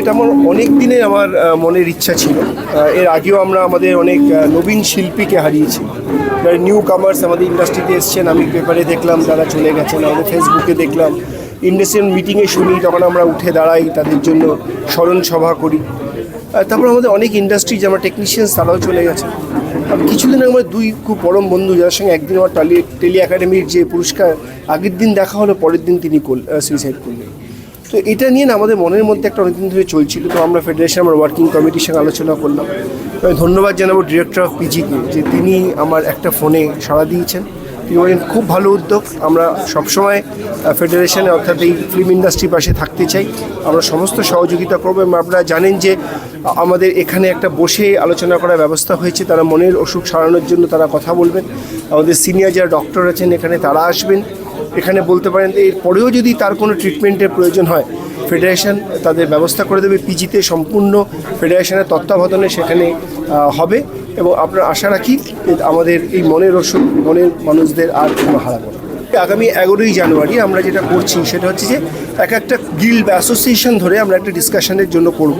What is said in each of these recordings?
এটা আমার অনেক দিনের আমার মনের ইচ্ছা ছিল। এর আগেও আমরা আমাদের অনেক নবীন শিল্পীকে হারিয়েছি। যারা নিউ কামার্স আমাদের ইন্ডাস্ট্রিতে এসছেন, আমি পেপারে দেখলাম, তারা চলে গেছেন, আমাদের ফেসবুকে দেখলাম। ইন্ডাস্ট্রিয়াল মিটিংয়ে শুনি, তখন আমরা উঠে দাঁড়াই, তাদের জন্য স্মরণ সভা করি। তারপর আমাদের অনেক ইন্ডাস্ট্রি যেমন টেকনিশিয়ানস তারাও চলে গেছে। কিছুদিন আগে আমার দুই খুব পরম বন্ধু, যার সঙ্গে একদিন আমার টালি টেলি একাডেমির যে পুরস্কার, আগের দিন দেখা হলো, পরের দিন তিনি সুইসাইড করলেন। তো এটা নিয়ে আমাদের মনের মধ্যে একটা অনেকদিন ধরে চলছিল। তো আমরা ফেডারেশন আমার ওয়ার্কিং কমিটির সঙ্গে আলোচনা করলাম। আমি ধন্যবাদ জানাব ডিরেক্টর অফ পিজিকে যে তিনি আমার একটা ফোনে সাড়া দিয়েছেন। তিনি বলেন, খুব ভালো উদ্যোগ। আমরা সবসময় ফেডারেশনে অর্থাৎ এই ফিল্ম ইন্ডাস্ট্রির পাশে থাকতে চাই। আমরা সমস্ত সহযোগিতা করব এবং আপনারা জানেন যে, আমাদের এখানে একটা বসে আলোচনা করার ব্যবস্থা হয়েছে। তারা মনের অসুখ সারানোর জন্য তারা কথা বলবেন। আমাদের সিনিয়র যারা ডক্টর আছেন এখানে তারা আসবেন। এখানে বলতে পারেন এরপরেও যদি তার কোনো ট্রিটমেন্টের প্রয়োজন হয় ফেডারেশন তাদের ব্যবস্থা করে দেবে পিজিতে সম্পূর্ণ ফেডারেশনের তত্ত্বাবধানে সেখানে হবে এবং আপনারা আশা রাখি আমাদের এই মনের ওষুধ মনের মানুষদের আর কোনো হারাবো আগামী এগারোই জানুয়ারি আমরা যেটা করছি সেটা হচ্ছে যে এক একটা গিল্ড বা অ্যাসোসিয়েশন ধরে আমরা একটা ডিসকাশনের জন্য করব।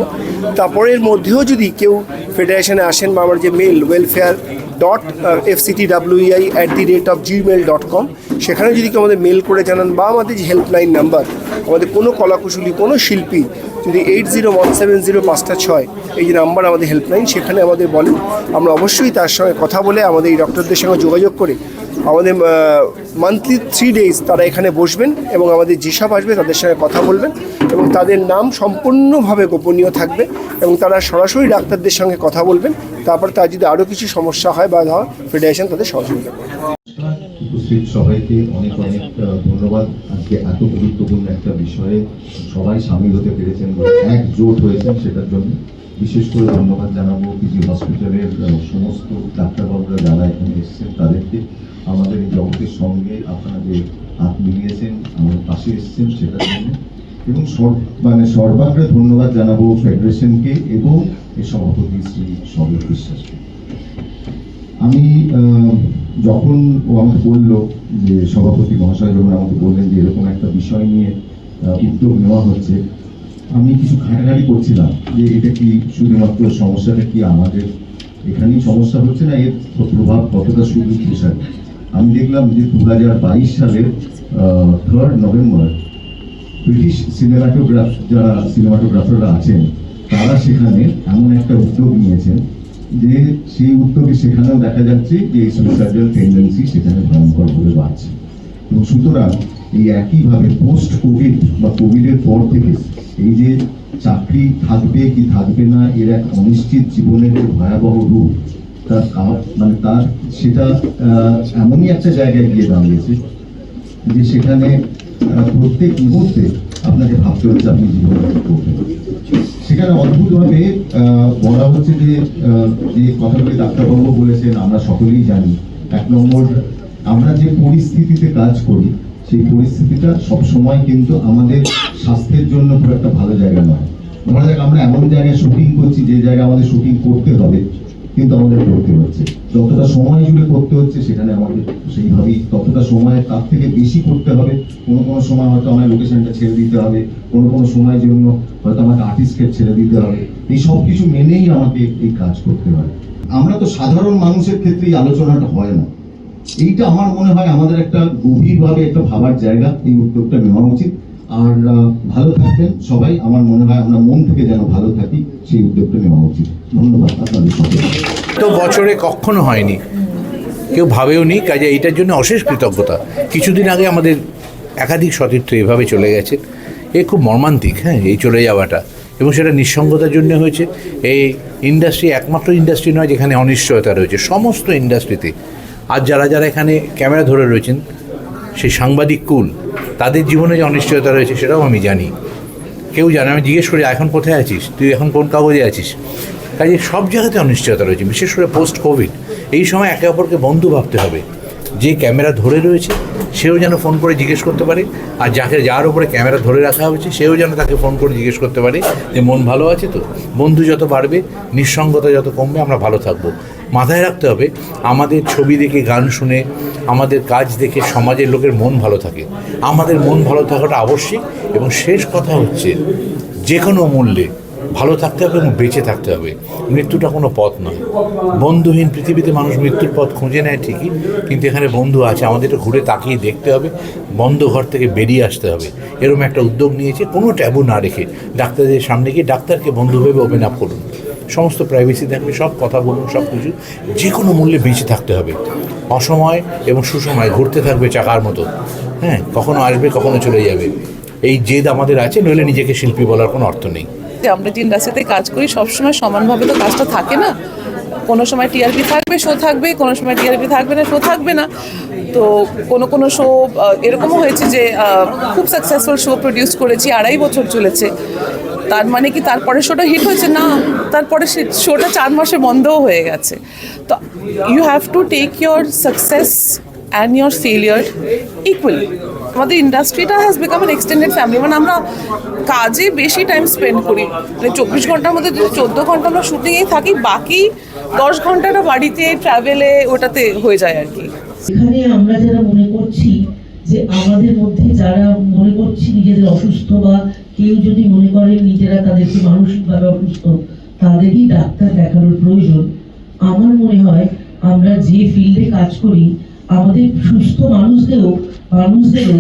তারপরের মধ্যেও যদি কেউ ফেডারেশনে আসেন বা আমার যে mail welfare dot F city W I at the rate of Gmail dot com সেখানে যদি কেউ আমাদের মেল করে জানান বা আমাদের যে হেল্পলাইন নাম্বার আমাদের কোনো কলাকুশলী, কোনো শিল্পী যদি eight zero one seven zero পাঁচটা ছয় এই যে নাম্বার আমাদের হেল্পলাইন সেখানে আমাদের বলেন। আমরা অবশ্যই তার সঙ্গে কথা বলে আমাদের এই ডক্টরদের সঙ্গে যোগাযোগ করে আমাদের মান্থলি থ্রি ডেজ তারা এখানে বসবেন এবং আমাদের যেসব আসবে, তাদের সঙ্গে কথা বলবেন এবং তাদের নাম সম্পূর্ণভাবে গোপনীয় থাকবে এবং তারা সরাসরি ডাক্তারদের সঙ্গে কথা বলবেন। তারপর তার যদি আরও কিছু সমস্যা হয় বা ধর ফেডারেশন তাদের সহযোগিতা করবে। উপস্থিত সবাইকে অনেক অনেক ধন্যবাদ। আজকে এত গুরুত্বপূর্ণ একটা বিষয়ে সবাই সামিল হতে পেরেছেন বা একজোট হয়েছেন সেটার জন্য। বিশেষ করে ধন্যবাদ জানাব পিজি হসপিটালের সমস্ত ডাক্তারবাবুরা যারা এখানে এসেছেন, তাদেরকে আমাদের এই জগতের সঙ্গে আপনারা যে হাত মিলিয়েছেন, আমাদের পাশে এসেছেন সেটার জন্য এবং মানে সর্বাগ্রে ধন্যবাদ জানাব ফেডারেশনকে এবং এই সভাপতি শ্রী সবল বিশ্বাসকে। আমি যখন ও আমাকে বলল যে সভাপতি মহাশয় যখন আমাকে বললেন যে এরকম একটা বিষয় নিয়ে উদ্যোগ নেওয়া হচ্ছে আমি কিছু ঘাটাঘাটি করছিলাম যে এটা কি শুধুমাত্র সমস্যাটা কি আমাদের? এখানেই সমস্যা হচ্ছে না? এর প্রভাব কতটা শুধু দেশায় আমি দেখলাম যে দু হাজার বাইশ সালের থার্ড নভেম্বর ব্রিটিশ সিনেমাটোগ্রাফ যারা সিনেমাটোগ্রাফাররা আছেন, তারা সেখানে এমন একটা উদ্যোগ নিয়েছেন যে সেই উদ্যোগে সেখানেও দেখা যাচ্ছে যে সুইসাইডাল টেন্ডেন্সি সেখানে ভয়ঙ্কর ভাবে বাড়ছে। এবং সুতরাং এই একইভাবে পোস্ট কোভিড বা কোভিডের পর থেকে এই যে চাকরি থাকবে কি থাকবে না, এর এক অনিশ্চিত জীবনের যে ভয়াবহ রূপ, তার মানে তার সেটা এমনই একটা জায়গায় গিয়ে দাঁড়িয়েছে যে সেখানে প্রত্যেক মুহূর্তে আপনাকে ভাবতে হচ্ছে আপনি জীবনে সেখানে অদ্ভুতভাবে বলা হচ্ছে যে যে কথাগুলি ডাক্তারবাবু বলেছেন, আমরা সকলেই জানি। এক নম্বর, আমরা যে পরিস্থিতিতে কাজ করি সেই পরিস্থিতিটা সবসময় কিন্তু আমাদের স্বাস্থ্যের জন্য খুব একটা ভালো জায়গা নয়। ধরা যাক আমরা এমন জায়গায় শুটিং করছি, যে জায়গায় আমাদের শুটিং করতে হবে, কিন্তু আমাদের করতে হচ্ছে। যতটা সময় জুড়ে করতে হচ্ছে, সেখানে আমাদের সেইভাবেই ততটা সময় তার থেকে বেশি করতে হবে। কোনো কোনো সময় হয়তো আমার লোকেশনটা ছেড়ে দিতে হবে, কোনো কোনো সময়ের জন্য হয়তো আমাকে আর্টিস্টকে ছেড়ে দিতে হবে। এই সব কিছু মেনেই আমাকে এই কাজ করতে হয়। আমরা তো সাধারণ মানুষের ক্ষেত্রে এই আলোচনাটা হয় না। এইটা আমার মনে হয় আমাদের একটা গভীরভাবে একটা ভাবার জায়গা, এই উদ্যোগটা নেওয়া উচিত। আর ভালো থাকবেন সবাই। আমার মনে হয় আমরা মন থেকে যেন ভালো থাকি, সেই উদ্যোগটা নেওয়া উচিত। ধন্যবাদ আপনাদের সকলকে তো বছরে কখনো হয়নি। কেউ ভাবেও নি, কাজে এইটার জন্য অশেষ কৃতজ্ঞতা। কিছুদিন আগে আমাদের একাধিক সতীর্থ এভাবে চলে গেছে। এ খুব মর্মান্তিক হ্যাঁ এই চলে যাওয়াটা। এবং সেটা নিঃসঙ্গতার জন্য হয়েছে। এই ইন্ডাস্ট্রি একমাত্র ইন্ডাস্ট্রি নয়, যেখানে অনিশ্চয়তা রয়েছে। সমস্ত ইন্ডাস্ট্রিতে আর যারা যারা এখানে ক্যামেরা ধরে রয়েছেন, সেই সাংবাদিক কুল, তাদের জীবনে যে অনিশ্চয়তা রয়েছে সেটাও আমি জানি। কেউ জানে আমি জিজ্ঞেস করি, এখন কোথায় আছিস? তুই এখন কোন কাগজে আছিস? কাজে সব জায়গাতে অনিশ্চয়তা রয়েছে, বিশেষ করে পোস্ট কোভিড এই সময় একে অপরকে বন্ধু ভাবতে হবে। যে ক্যামেরা ধরে রয়েছে, সেও যেন ফোন করে জিজ্ঞেস করতে পারে, আর যাকে যার উপরে ক্যামেরা ধরে রাখা হয়েছে, সেও যেন তাকে ফোন করে জিজ্ঞেস করতে পারে যে, মন ভালো আছে তো? বন্ধু যত বাড়বে, নিঃসঙ্গতা যত কমবে, আমরা ভালো থাকব। মাথায় রাখতে হবে, আমাদের ছবি দেখে গান শুনে, আমাদের কাজ দেখে সমাজের লোকের মন ভালো থাকে। আমাদের মন ভালো থাকাটা আবশ্যিক এবং শেষ কথা হচ্ছে যে কোনো মূল্যে ভালো থাকতে হবে এবং বেঁচে থাকতে হবে। মৃত্যুটা কোনো পথ নয়। বন্ধুহীন পৃথিবীতে মানুষ মৃত্যুর পথ খুঁজে নেয় ঠিকই, কিন্তু এখানে বন্ধু আছে, আমাদের একটু ঘুরে তাকিয়ে দেখতে হবে, বন্ধ ঘর থেকে বেরিয়ে আসতে হবে। এরকম একটা উদ্যোগ নিয়েছে, কোনো ট্যাবু না রেখে ডাক্তারদের সামনে গিয়ে ডাক্তারকে বন্ধু ভেবে ওপেন আপ করুন। সমস্ত প্রাইভেসি থাকবে, সব কথা বলুন সব কিছু। যে কোনো মূল্যে বেঁচে থাকতে হবে। অসময় এবং সুসময় ঘুরতে থাকবে চাকার মতো। হ্যাঁ কখনো আসবে, কখনো চলে যাবে। এই জেদ আমাদের আছে, নইলে নিজেকে শিল্পী বলার কোনো অর্থ নেই। আমরা যে ইন্ডাস্ট্রিতে কাজ করি সবসময় সমানভাবে তো কাজটা থাকে না। কোনো সময় টিআরপি থাকবে শো থাকবে, কোনো সময় টিআরপি থাকবে না শো থাকবে না। তো কোনো কোনো শো এরকমও হয়েছে যে খুব সাকসেসফুল শো প্রডিউস করেছি, আড়াই বছর চলেছে। তার মানে কি তারপরে শোটা হিট হয়েছে? না, তারপরে সে শোটা চার মাসে বন্ধও হয়ে গেছে। তো you have to take your success and your failure equally আমাদের ইন্ডাস্ট্রিটা has become an extended family মানে আমরা কাজে বেশি টাইম স্পেন্ড করি। মানে চব্বিশ ঘণ্টার মধ্যে যদি চোদ্দ ঘণ্টা আমরা শুটিংয়েই থাকি, বাকি দশ ঘন্টাটা বাড়িতে ট্রাভেলে ওটাতে হয়ে যায় আর কি। এখানে আমরা যারা মনে করছি যে আমাদের মধ্যে যারা মনে করছি নিজেদের অসুস্থ বা কেউ যদি মনে করেন নিজেরা তাদেরকে মানসিকভাবে অসুস্থ, তাদেরই ডাক্তার দেখানোর প্রয়োজন। আমার মনে হয় আমরা যে ফিল্ডে কাজ করি, আমাদের সুস্থ মানুষদেরও মানুষদেরও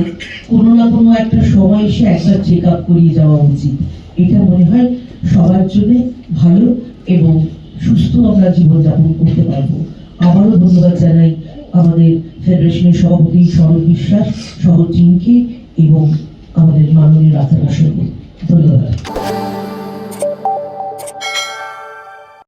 কোনো না কোনো একটা সময় এসে একবার চেক আপ করিয়ে যাওয়া উচিত। এটা মনে হয় সবার জন্য ভালো এবং সুস্থ আমরা জীবনযাপন করতে পারব। আবারও ধন্যবাদ জানাই আমাদের ফেডারেশনের সভাপতি শরৎ বিশ্বাস সহ টিমকে এবং আমাদের মাননীয় রাধা ধন্যবাদ।